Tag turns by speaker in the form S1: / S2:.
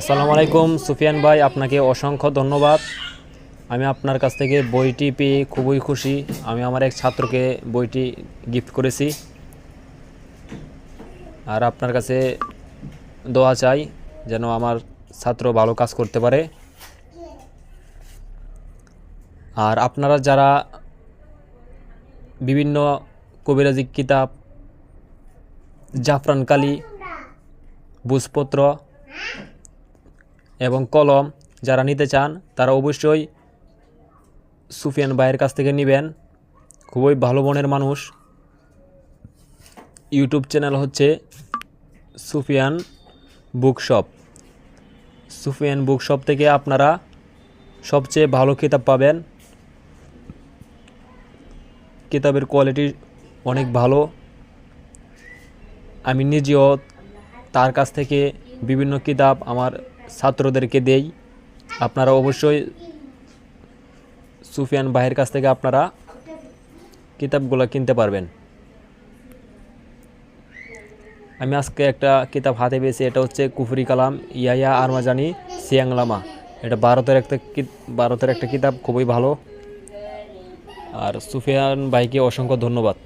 S1: আসসালামু আলাইকুম, সুফিয়ান ভাই, আপনাকে অসংখ্য ধন্যবাদ। আমি আপনার কাছ থেকে বইটি পেয়ে খুবই খুশি। আমি আমার এক ছাত্রকে বইটি গিফট করেছি। আর আপনার কাছে দোয়া চাই যেন আমার ছাত্র ভালো কাজ করতে পারে। আর আপনারা যারা বিভিন্ন কবিরাজি কিতাব, জাফরান কালি, বুঝপত্র এবং কলম যারা নিতে চান, তারা অবশ্যই সুফিয়ান ভাইয়ের কাছ থেকে নেবেন। খুবই ভালো মনের মানুষ। ইউটিউব চ্যানেল হচ্ছে সুফিয়ান বুকশপ। সুফিয়ান বুকশপ থেকে আপনারা সবচেয়ে ভালো কিতাব পাবেন। কিতাবের কোয়ালিটি অনেক ভালো। আমি নিজেও তার কাছ থেকে বিভিন্ন কিতাব আমার ছাত্রদেরকে দেই। আপনারা অবশ্যই সুফিয়ান ভাইয়ের কাছ থেকে আপনারা কিতাবগুলো কিনতে পারবেন। আমি আজকে একটা কিতাব হাতে পেয়েছি, এটা হচ্ছে কুফরি কালাম ইয়াইয়া আরমাজানি সিয়াংলামা এটা ভারতের একটা ভারতের একটা কিতাব, খুবই ভালো। আর সুফিয়ান ভাইকে অসংখ্য ধন্যবাদ।